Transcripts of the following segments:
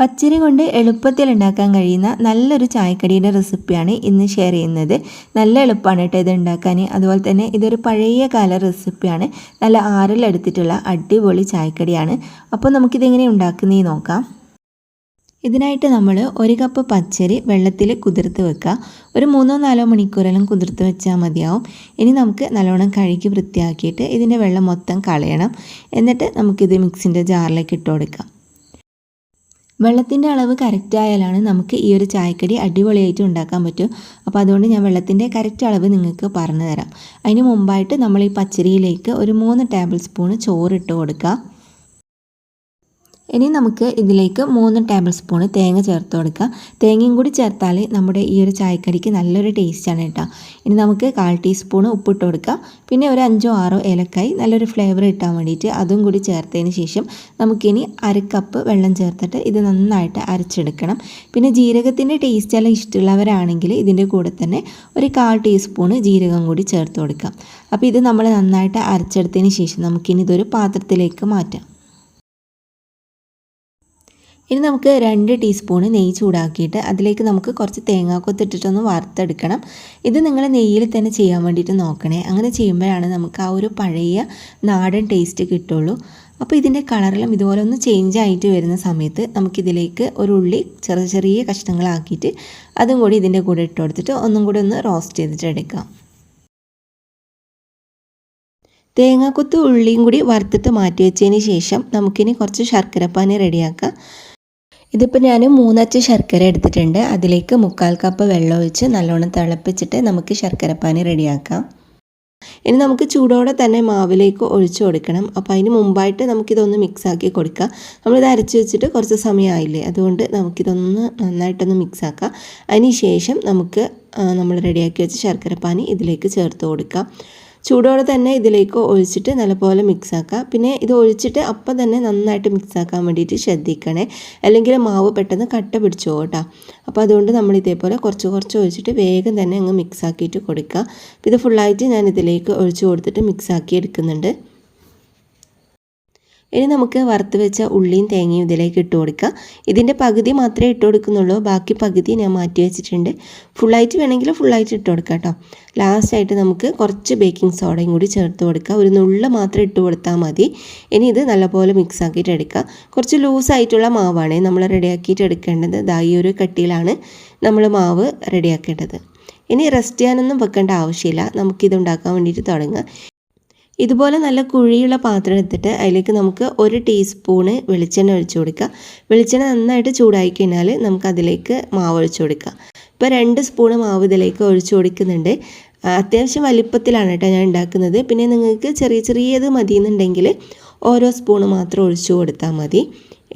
പച്ചരി കൊണ്ട് എളുപ്പത്തിൽ ഉണ്ടാക്കാൻ കഴിയുന്ന നല്ലൊരു ചായക്കടിയുടെ റെസിപ്പിയാണ് ഇന്ന് ഷെയർ ചെയ്യുന്നത്. നല്ല എളുപ്പമാണ് കേട്ടോ ഇത് ഉണ്ടാക്കാൻ അതുപോലെ തന്നെ ഇതൊരു പഴയ കാല റെസിപ്പിയാണ്. നല്ല ആറിലെടുത്തിട്ടുള്ള അടിപൊളി ചായക്കടിയാണ്. അപ്പോൾ നമുക്കിതെങ്ങനെ ഉണ്ടാക്കുന്നേ നോക്കാം. ഇതിനായിട്ട് നമ്മൾ ഒരു കപ്പ് പച്ചരി വെള്ളത്തിൽ കുതിർത്ത് വെക്കുക. ഒരു മൂന്നോ നാലോ മണിക്കൂറെല്ലാം കുതിർത്ത് വെച്ചാൽ മതിയാവും. ഇനി നമുക്ക് നല്ലോണം കഴുകി വൃത്തിയാക്കിയിട്ട് ഇതിന്റെ വെള്ളം മൊത്തം കളയണം. എന്നിട്ട് നമുക്കിത് മിക്സിന്റെ ജാറിലേക്ക് ഇട്ട് കൊടുക്കാം. വെള്ളത്തിന്റെ അളവ് കറക്റ്റ് ആയാലാണ് നമുക്ക് ഈ ഒരു ചായക്കടി അടിപൊളിയായിട്ട് ഉണ്ടാക്കാൻ പറ്റും. അപ്പോൾ അതുകൊണ്ട് ഞാൻ വെള്ളത്തിന്റെ കറക്റ്റ് അളവ് നിങ്ങൾക്ക് പറഞ്ഞു തരാം അതിന് മുമ്പായിട്ട് നമ്മൾ ഈ പച്ചരിയിലേക്ക് ഒരു മൂന്ന് ടേബിൾ സ്പൂൺ ചോറിട്ട് കൊടുക്കുക ഇനി നമുക്ക് ഇതിലേക്ക് മൂന്ന് ടേബിൾ സ്പൂൺ തേങ്ങ ചേർത്ത് കൊടുക്കുക തേങ്ങയും കൂടി ചേർത്താൽ നമ്മുടെ ഈ ഒരു ചായക്കടിക്ക് നല്ലൊരു ടേസ്റ്റാണ് കേട്ടോ. ഇനി നമുക്ക് കാൽ ടീസ്പൂൺ ഉപ്പിട്ട് കൊടുക്കുക പിന്നെ ഒരു അഞ്ചോ ആറോ ഏലക്കായി നല്ലൊരു ഫ്ലേവർ കിട്ടാൻ വേണ്ടിയിട്ട് അതും കൂടി ചേർത്തതിന് ശേഷം നമുക്കിനി അര കപ്പ് വെള്ളം ചേർത്തിട്ട് ഇത് നന്നായിട്ട് അരച്ചെടുക്കണം. പിന്നെ ജീരകത്തിന്റെ ടേസ്റ്റ് എല്ലാം ഇഷ്ടമുള്ളവരാണെങ്കിൽ ഇതിന്റെ കൂടെ തന്നെ ഒരു കാൽ ടീസ്പൂൺ ജീരകം കൂടി ചേർത്ത് കൊടുക്കാം. അപ്പോൾ ഇത് നമ്മൾ നന്നായിട്ട് അരച്ചെടുത്തതിന് ശേഷം നമുക്കിനി ഇതൊരു പാത്രത്തിലേക്ക് മാറ്റാം. ഇനി നമുക്ക് രണ്ട് ടീസ്പൂൺ നെയ്യ് ചൂടാക്കിയിട്ട് അതിലേക്ക് നമുക്ക് കുറച്ച് തേങ്ങാക്കൊത്തിട്ടിട്ടൊന്ന് വറുത്തെടുക്കണം. ഇത് നിങ്ങൾ നെയ്യിൽ തന്നെ ചെയ്യാൻ വേണ്ടിയിട്ട് നോക്കണേ. അങ്ങനെ ചെയ്യുമ്പോഴാണ് നമുക്ക് ആ ഒരു പഴയ നാടൻ ടേസ്റ്റ് കിട്ടുള്ളൂ. അപ്പോൾ ഇതിന്റെ കളറിലും ഇതുപോലെ ഒന്ന് ചേഞ്ച് ആയിട്ട് വരുന്ന സമയത്ത് നമുക്കിതിലേക്ക് ഒരു ഉള്ളി ചെറിയ ചെറിയ കഷ്ണങ്ങളാക്കിയിട്ട് അതും കൂടി ഇതിന്റെ കൂടെ ഇട്ട് കൊടുത്തിട്ട് ഒന്നും കൂടി ഒന്ന് റോസ്റ്റ് ചെയ്തിട്ട് എടുക്കാം. തേങ്ങാക്കൊത്ത് ഉള്ളിയും കൂടി വറുത്തിട്ട് മാറ്റി വെച്ചതിന് ശേഷം നമുക്കിനി കുറച്ച് ശർക്കരപ്പാനി റെഡിയാക്കാം. ഇതിപ്പോൾ ഞാൻ മൂന്നച്ച് ശർക്കര എടുത്തിട്ടുണ്ട്. അതിലേക്ക് മുക്കാൽ കപ്പ് വെള്ളം ഒഴിച്ച് നല്ലോണം തിളപ്പിച്ചിട്ട് നമുക്ക് ശർക്കരപ്പാനി റെഡിയാക്കാം. ഇനി നമുക്ക് ചൂടോടെ തന്നെ മാവിലേക്ക് ഒഴിച്ചു കൊടുക്കണം. അപ്പോൾ അതിന് മുമ്പായിട്ട് നമുക്കിതൊന്ന് മിക്സാക്കി കൊടുക്കുക നമ്മളിത് അരച്ച് വെച്ചിട്ട് കുറച്ച് സമയമായില്ലേ അതുകൊണ്ട് നമുക്കിതൊന്ന് നന്നായിട്ടൊന്ന് മിക്സാക്കാം അതിന് ശേഷം നമുക്ക് നമ്മൾ റെഡിയാക്കി വെച്ച ശർക്കരപ്പാനി ഇതിലേക്ക് ചേർത്ത് കൊടുക്കാം. ചൂടോടെ തന്നെ ഇതിലേക്ക് ഒഴിച്ചിട്ട് നല്ലപോലെ മിക്സ് ആക്കുക പിന്നെ ഇത് ഒഴിച്ചിട്ട് അപ്പം തന്നെ നന്നായിട്ട് മിക്സ് ആക്കാൻ വേണ്ടിയിട്ട് ശ്രദ്ധിക്കണേ. അല്ലെങ്കിൽ മാവ് പെട്ടെന്ന് കട്ട പിടിച്ചോ കേട്ടോ. അപ്പോൾ അതുകൊണ്ട് നമ്മൾ ഇതേപോലെ കുറച്ച് കുറച്ച് ഒഴിച്ചിട്ട് വേഗം തന്നെ അങ്ങ് മിക്സ് ആക്കിയിട്ട് കൊടുക്കുക. ഇത് ഫുള്ളായിട്ട് ഞാൻ ഇതിലേക്ക് ഒഴിച്ച് കൊടുത്തിട്ട് മിക്സ് ആക്കി എടുക്കുന്നുണ്ട്. ഇനി നമുക്ക് വറുത്ത് വെച്ച ഉള്ളിയും തേങ്ങയും ഇതിലേക്ക് ഇട്ട് കൊടുക്കുക. ഇതിന്റെ പകുതി മാത്രമേ ഇട്ട് കൊടുക്കുന്നുള്ളൂ. ബാക്കി പകുതി ഞാൻ മാറ്റി വെച്ചിട്ടുണ്ട്. ഫുള്ളായിട്ട് വേണമെങ്കിൽ ഫുള്ളായിട്ട് ഇട്ട് കൊടുക്കുക കേട്ടോ. ലാസ്റ്റായിട്ട് നമുക്ക് കുറച്ച് ബേക്കിംഗ് സോഡയും കൂടി ചേർത്ത് കൊടുക്കുക. ഒരു നുള്ള മാത്രം ഇട്ട് കൊടുത്താൽ മതി. ഇനി ഇത് നല്ലപോലെ മിക്സ് ആക്കിയിട്ട് എടുക്കുക. കുറച്ച് ലൂസായിട്ടുള്ള മാവാണ് നമ്മൾ റെഡിയാക്കിയിട്ട് എടുക്കേണ്ടത്. ദാ ഈ ഒരു കട്ടിയിലാണ് നമ്മൾ മാവ് റെഡിയാക്കേണ്ടത് ഇനി റെസ്റ്റ് ചെയ്യാനൊന്നും വെക്കേണ്ട ആവശ്യമില്ല. നമുക്കിത് ഉണ്ടാക്കാൻ വേണ്ടിയിട്ട് തുടങ്ങുക. ഇതുപോലെ നല്ല കുഴിയുള്ള പാത്രം എടുത്തിട്ട് അതിലേക്ക് നമുക്ക് ഒരു ടീസ്പൂണ് വെളിച്ചെണ്ണ ഒഴിച്ചു കൊടുക്കുക. വെളിച്ചെണ്ണ നന്നായിട്ട് ചൂടായി കഴിഞ്ഞാൽ നമുക്ക് അതിലേക്ക് മാവ് ഒഴിച്ചു കൊടുക്കുക. ഇപ്പോൾ രണ്ട് സ്പൂണ് മാവ് ഇതിലേക്ക് ഒഴിച്ചു കൊടുക്കുന്നുണ്ട്. അത്യാവശ്യം വലിപ്പത്തിലാണ് കേട്ടോ ഞാൻ ഉണ്ടാക്കുന്നത്. പിന്നെ നിങ്ങൾക്ക് ചെറിയ ചെറിയത് മതിയെന്നുണ്ടെങ്കിൽ ഓരോ സ്പൂണ് മാത്രം ഒഴിച്ചു കൊടുത്താൽ മതി.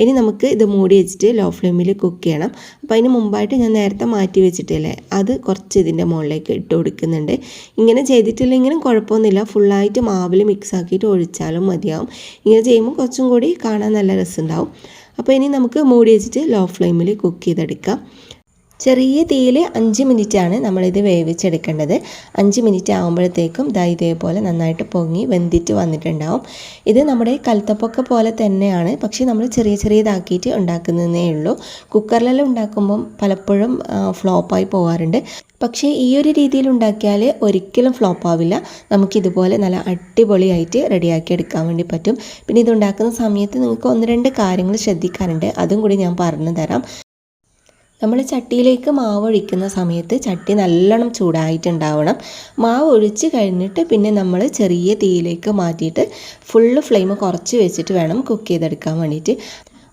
ഇനി നമുക്ക് ഇത് മൂടി വെച്ചിട്ട് ലോ ഫ്ലെയിമിൽ കുക്ക് ചെയ്യണം. അപ്പോൾ അതിന് മുമ്പായിട്ട് ഞാൻ നേരത്തെ മാറ്റി വെച്ചിട്ടില്ലേ? അത് കുറച്ച് ഇതിന്റെ മുകളിലേക്ക് ഇട്ട് കൊടുക്കുന്നുണ്ട്. ഇങ്ങനെ ചെയ്തിട്ടില്ലെങ്കിലും കുഴപ്പമൊന്നുമില്ല. ഫുള്ളായിട്ട് മാവിൽ മിക്സ് ആക്കിയിട്ട് ഒഴിച്ചാലും മതിയാവും. ഇങ്ങനെ ചെയ്യുമ്പോൾ കുറച്ചും കൂടി കാണാൻ നല്ല രസമുണ്ടാവും. അപ്പോൾ ഇനി നമുക്ക് മൂടി വെച്ചിട്ട് ലോ ഫ്ലെയിമിൽ കുക്ക് ചെയ്തെടുക്കാം. ചെറിയ തീയിൽ അഞ്ച് മിനിറ്റാണ് നമ്മളിത് വേവിച്ചെടുക്കേണ്ടത്. അഞ്ച് മിനിറ്റ് ആകുമ്പോഴത്തേക്കും ദാ ഇതേപോലെ നന്നായിട്ട് പൊങ്ങി വെന്തിട്ട് വന്നിട്ടുണ്ടാവും. ഇത് നമ്മുടെ കൽത്തപ്പൊക്കെ പോലെ തന്നെയാണ് പക്ഷേ നമ്മൾ ചെറിയ ചെറിയതാക്കിയിട്ട് ഉണ്ടാക്കുന്നതേ ഉള്ളൂ. കുക്കറിലെല്ലാം ഉണ്ടാക്കുമ്പം പലപ്പോഴും ഫ്ലോപ്പായി പോകാറുണ്ട് പക്ഷേ ഈ ഒരു രീതിയിൽ ഉണ്ടാക്കിയാൽ ഒരിക്കലും ഫ്ലോപ്പ് ആവില്ല നമുക്കിതുപോലെ നല്ല അടിപൊളിയായിട്ട് റെഡിയാക്കി എടുക്കാൻ വേണ്ടി പറ്റും. പിന്നെ ഇതുണ്ടാക്കുന്ന സമയത്ത് നിങ്ങൾക്ക് ഒന്ന് രണ്ട് കാര്യങ്ങൾ ശ്രദ്ധിക്കാറുണ്ട് അതും കൂടി ഞാൻ പറഞ്ഞു തരാം. നമ്മൾ ചട്ടിയിലേക്ക് മാവ് ഒഴിക്കുന്ന സമയത്ത് ചട്ടി നല്ലോണം ചൂടായിട്ടുണ്ടാവണം. മാവ് ഒഴിച്ച് കഴിഞ്ഞിട്ട് പിന്നെ നമ്മൾ ചെറിയ തീയിലേക്ക് മാറ്റിയിട്ട് ഫുള്ള് ഫ്ലെയിം കുറച്ച് വെച്ചിട്ട് വേണം കുക്ക് ചെയ്തെടുക്കാൻ വേണ്ടിയിട്ട്.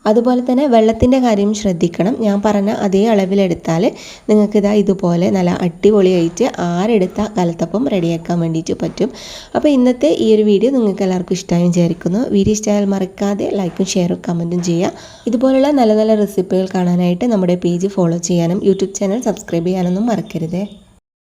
അതുപോലെ തന്നെ വെള്ളത്തിന്റെ കാര്യം ശ്രദ്ധിക്കണം. ഞാൻ പറഞ്ഞ അതേ അളവിലെടുത്താൽ നിങ്ങൾക്ക് ഇതാ ഇതുപോലെ നല്ല അടിപൊളിയായിട്ട് ആരെടുത്ത കലത്തപ്പം റെഡിയാക്കാൻ വേണ്ടിയിട്ട് പറ്റും. അപ്പോൾ ഇന്നത്തെ ഈ ഒരു വീഡിയോ നിങ്ങൾക്ക് എല്ലാവർക്കും ഇഷ്ടമായി വിചാരിക്കുന്നു. വീഡിയോ ഇഷ്ടമായാൽ മറക്കാതെ ലൈക്കും ഷെയറും കമന്റും ചെയ്യുക. ഇതുപോലുള്ള നല്ല നല്ല റെസിപ്പികൾ കാണാനായിട്ട് നമ്മുടെ പേജ് ഫോളോ ചെയ്യാനും യൂട്യൂബ് ചാനൽ സബ്സ്ക്രൈബ് ചെയ്യാനൊന്നും മറക്കരുതേ.